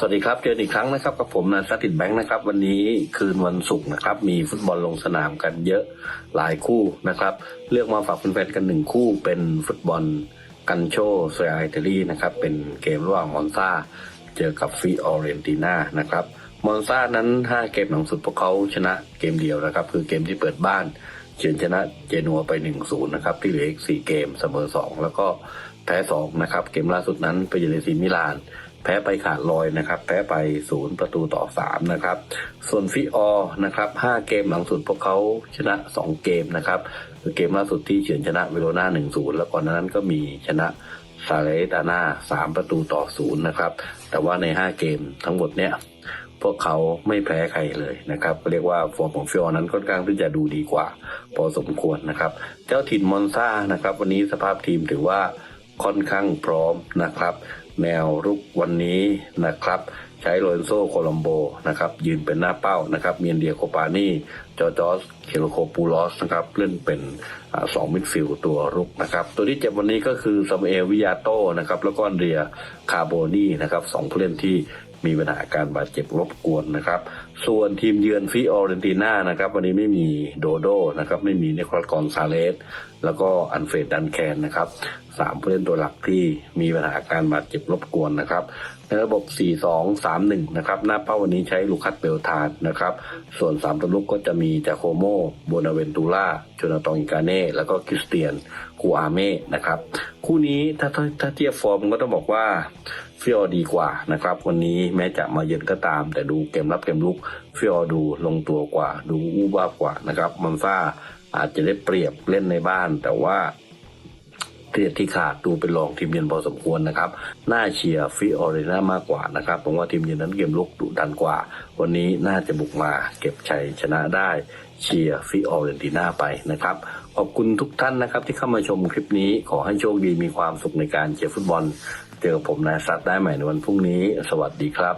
สวัสดีครับ เจออีกครั้งนะครับกับผมนันสติดแบงค์นะครับ วันนี้คืนวันศุกร์นะครับ มีฟุตบอลลงสนามกันเยอะหลายคู่นะครับ เลือกมาฝากแฟนๆกันหนึ่งคู่เป็นฟุตบอลกันโชเซียอิตาลีนะครับ เป็นเกมระหว่างมอนซาเจอกับฟิออเรนติน่านะครับมอนซานั้น 5 เกมหลังสุดพวกเขาชนะเกมเดียวนะครับ คือเกมที่เปิดบ้านเฉือนชนะเจนัวไป 1-0 นะครับ ที่เหลืออีก 4 เกมเสมอ 2 แล้วก็แพ้ 2 นะครับ เกมล่าสุดนั้นไปเยือนเอซีมิลาน แพ้ไปขาดลอยนะครับ แพ้ไป0ประตูต่อ3นะครับ ส่วนฟิออนะครับ5เกมหลังสุดพวกเขาชนะ2เกมนะครับคือเกมล่าสุดที่เฉือนชนะเวโรนา1-0แล้วก่อนนั้นก็มีชนะซาเลตาน่า3ประตูต่อ0นะครับ แต่ว่าใน5เกมทั้งหมดเนี่ยพวกเขาไม่แพ้ใครเลยนะครับเรียกว่าฟอร์มของฟิออนั้นค่อนข้างที่จะดูดีกว่า พอสมควรนะครับ เจ้าถิ่นมอนซานะครับ วันนี้สภาพทีมถือว่าค่อนข้างพร้อมนะครับ แนวรุกวันนี้นะครับใช้โรนโซโคลัมโบนะครับยืนเป็นหน้าเป้านะครับเมียนเดียโคปานี่จอร์จอสเคโลโคปูลอสนะครับเล่นเป็นสองมิดฟิลด์ตัวรุกนะครับ ตัวที่เจ็บวันนี้ก็คือซามเอลวิยาโตนะครับแล้วก็อันเดียคาโบนี่นะครับสองผู้เล่นที่มีปัญหาการบาดเจ็บรบกวนนะครับ ส่วนทีมเยือนฟิออเรนติน่านะครับ วันนี้ไม่มีโดโดนะครับไม่มีเนโคลัสกอนซาเลสแล้วก็อันเฟรดดันแคนนะครับสามผู้เล่นตัวหลักที่มีปัญหาการบาดเจ็บรบกวนนะครับในระบบ4-2-3-1นะครับหน้าเป้าวันนี้ใช้ลูคัสเบลทานนะครับส่วน3ตัวลุกก็จะมีจาโคโมโบนาเวนตูล่าโจนาตองอิกาเน่แล้วก็คริสเตียนคูอาเม่นะครับคู่นี้ถ้าถ้าถ้าเทียบฟอร์มก็ต้องบอกว่าฟิออดีกว่านะครับวันนี้แม้จะมาเยือนก็ตาม แต่ดูเกมรับเกมลุกฟิออดูลงตัวกว่า ดูอู้บ้ากว่านะครับมันซ่าอาจจะได้เปรียบเล่นในบ้านแต่ว่า เทียที่ขาดดูเป็นรองทีมเยือนพอสมควรนะครับ น่าเชียร์ฟิออเรน่ามากกว่านะครับผมว่าทีมเยือนนั้นเกมลุกดุดันกว่า วันนี้น่าจะบุกมาเก็บชัยชนะได้เชียร์ฟิออเรนติน่าไปนะครับ ขอบคุณทุกท่านนะครับที่เข้ามาชมคลิปนี้ขอให้โชคดีมีความสุขในการเชียร์ฟุตบอล เจอกับผมนายซัดได้ใหม่ในวันพรุ่งนี้ สวัสดีครับ